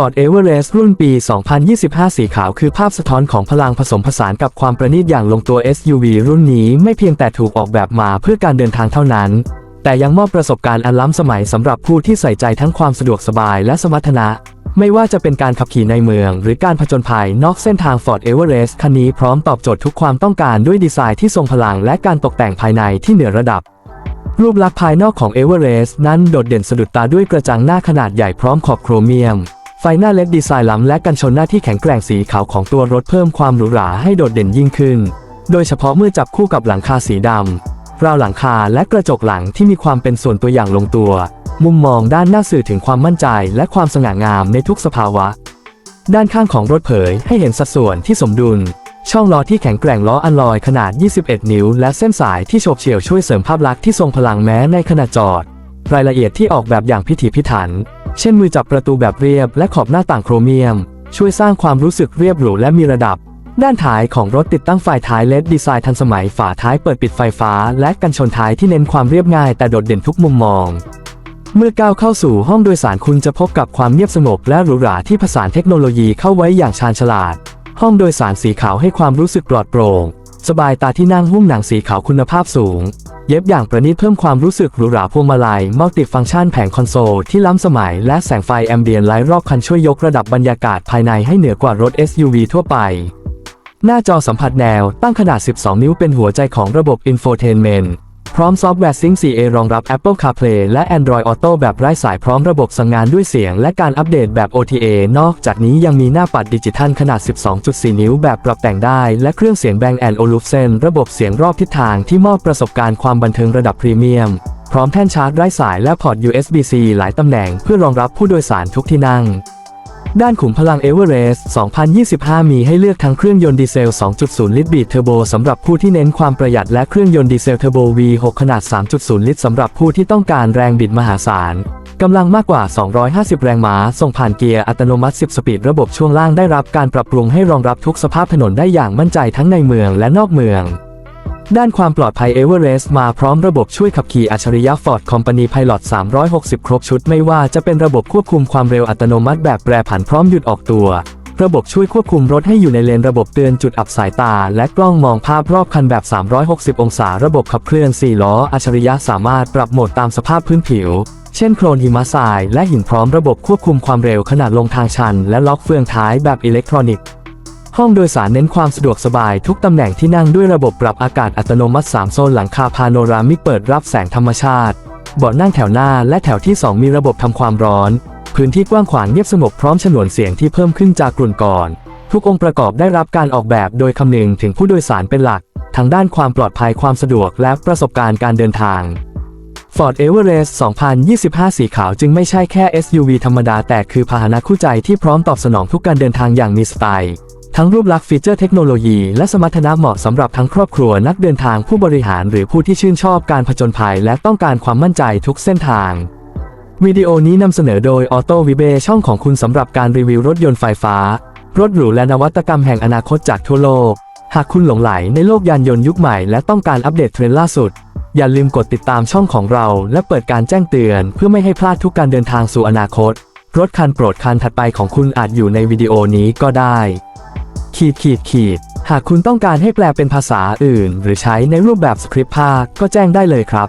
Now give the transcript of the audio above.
Ford Everest รุ่นปี 2025 สีขาวคือภาพสะท้อนของพลังผสมผสานกับความประณีตอย่างลงตัว SUV รุ่นนี้ไม่เพียงแต่ถูกออกแบบมาเพื่อการเดินทางเท่านั้น แต่ยังมอบประสบการณ์อันล้ำสมัยสำหรับผู้ที่ใส่ใจทั้งความสะดวกสบายและสมรรถนะ ไม่ว่าจะเป็นการขับขี่ในเมือง หรือการผจญภัยนอกเส้นทาง Ford Everest คันนี้พร้อมตอบโจทย์ทุกความต้องการด้วยดีไซน์ที่ทรงพลังและการตกแต่งภายในที่เหนือระดับรูปลักษณ์ภายนอกของเอเวอเรสต์นั้นโดดเด่นสะดุดตาด้วยกระจังหน้าขนาดใหญ่พร้อมขอบโครเมียม ฟหน้าเล็ดดีไซน์ล้ำและกันชนหน้าที่แข็งแกร่งสีขาวของตัวรถเพิ่มความหรูหราให้โดดเด่นยิ่งขึ้น โดยเฉพาะเมื่อจับคู่กับหลังคาสีดำราวหลังคาและกระจกหลังที่มีความเป็นส่วนตัวอย่างลงตัว มุมมองด้านหน้าสื่อถึงความมั่นใจและความสง่างามในทุกสภาวะ ด้านข้างของรถเผยให้เห็นสัดส่วนที่สมดุล ช่องล้อที่แข็งแกร่งล้ออัลลอยขนาด 21 นิ้ว และเส้นสายที่โฉบเฉี่ยวช่วยเสริมภาพลักษณ์ที่ทรงพลังแม้ในขณะจอด รายละเอียดที่ออกแบบอย่างพิถีพิถัน เช่นมือจับประตูแบบเรียบและขอบหน้าต่างโครเมียม ช่วยสร้างความรู้สึกเรียบหรูและมีระดับ ด้านท้ายของรถติดตั้งไฟท้ายเลดดีไซน์ทันสมัยฝาท้ายเปิดปิดไฟฟ้า และกันชนท้ายที่เน้นความเรียบง่ายแต่โดดเด่นทุกมุมมอง เมื่อก้าวเข้าสู่ห้องโดยสารคุณจะพบกับความเงียบสงบและหรูหราที่ผสานเทคโนโลยีเข้าไว้อย่างชาญฉลาด ห้องโดยสารสีขาวให้ความรู้สึกปลอดโปร่ง สบายตาที่นั่งหุ้มหนังสีขาวคุณภาพสูง เย็บอย่างประณีตเพิ่มความรู้สึกหรูหราพวงมาลัยมัลติฟังก์ชันแผงคอนโซลที่ล้ำสมัยและแสงไฟแอมเบียนไลท์รอบคันช่วยยกระดับบรรยากาศภายในให้เหนือกว่ารถ SUV ทั่วไป หน้าจอสัมผัสแนวตั้งขนาด 12 นิ้วเป็นหัวใจของระบบอินโฟเทนเมนต์ พร้อมซอฟต์แวร์ Sync 4A รองรับ Apple CarPlay และ Android Auto แบบไร้สายพร้อมระบบสั่งงานด้วยเสียง และการอัปเดตแบบ OTA นอกจากนี้ยังมีหน้าปัดดิจิทัลขนาด 12.4 นิ้วแบบปรับแต่งได้ และเครื่องเสียง Bang Olufsen ระบบเสียงรอบทิศทางที่มอบประสบการณ์ความบันเทิงระดับพรีเมียม พร้อมแท่นชาร์จไร้สายและพอร์ต USB-C หลายตำแหน่งเพื่อรองรับผู้โดยสารทุกที่นั่ง ด้านขุมพลังเอเวอเรสต์2025 มีให้เลือกทั้งเครื่องยนต์ดีเซล 2.0 ลิตรบีทเทอร์โบสำหรับผู้ที่เน้นความประหยัดและเครื่องยนต์ดีเซลเทอร์โบ V6 ขนาด 3.0 ลิตรสำหรับผู้ที่ต้องการแรงบิดมหาศาลกำลังมากกว่า 250 แรงม้า ส่งผ่านเกียร์อัตโนมัติ 10 สปีด ระบบช่วงล่างได้รับการปรับปรุงให้รองรับทุกสภาพถนนได้อย่างมั่นใจทั้งในเมืองและนอกเมือง ด้านความปลอดภัยเอเวอเรสต์มาพร้อมระบบช่วยขับขี่อัจฉริยะ Ford Company Pilot 360 ครบชุดไม่ว่าจะเป็นระบบควบคุมความเร็วอัตโนมัติแบบแปรผันพร้อมหยุดออกตัว ระบบช่วยควบคุมรถให้อยู่ในเลนระบบเตือนจุดอับสายตา และกล้องมองภาพรอบคันแบบ 360 องศา ระบบขับเคลื่อน 4 ล้อ อัจฉริยะสามารถปรับโหมดตามสภาพพื้นผิว เช่นโคลนหิมะทราย และหินพร้อมระบบควบคุมความเร็วขนาดลงทางชัน และล็อกเฟืองท้ายแบบอิเล็กทรอนิกส์ ห้องโดยสารเน้นความสะดวกสบายทุกตำแหน่งที่นั่งด้วยระบบปรับอากาศอัตโนมัติ 3 โซนหลังคาพาโนรามิกเปิดรับแสงธรรมชาติเบาะนั่งแถวหน้าและแถวที่ 2 มีระบบทำความร้อน พื้นที่กว้างขวางเงียบสงบพร้อมฉนวนเสียงที่เพิ่มขึ้นจากกลุ่นก่อน ทุกองค์ประกอบได้รับการออกแบบโดยคำนึงถึงผู้โดยสารเป็นหลักทั้งด้านความปลอดภัยความสะดวกและประสบการณ์การเดินทาง Ford Everest 2025 สีขาวจึงไม่ใช่แค่ SUV ธรรมดาแต่คือพาหนะคู่ใจที่พร้อมตอบสนองทุกการเดินทางอย่างมีสไตล์ทั้งรูปลักษณ์ฟีเจอร์เทคโนโลยีและสมรรถนะเหมาะสำหรับทั้งครอบครัวนักเดินทางผู้บริหารหรือผู้ที่ชื่นชอบการผจญภัยและต้องการความมั่นใจทุกเส้นทาง วิดีโอนี้นำเสนอโดย Auto v i b e ช่องของคุณสำหรับการรีวิวรถยนต์ไฟฟ้า รถหรูและนวัตกรรมแห่งอนาคตจากทั่วโลก หากคุณหลงไหลในโลกยานยนต์ยุคใหม่และต้องการอัปเดตเทรนด์ล่าสุด อย่าลืมกดติดตามช่องของเราและเปิดการแจ้งเตือน เพื่อไม่ให้พลาดทุกการเดินทางสู่อนาคต รถคันโปรดคันถัดไปของคุณอาจอยู่ในวิดีโอนี้ก็ได้ ขีดขีดขีด หากคุณต้องการให้แปลเป็นภาษาอื่น หรือใช้ในรูปแบบสคริปต์ภาคก็แจ้งได้เลยครับ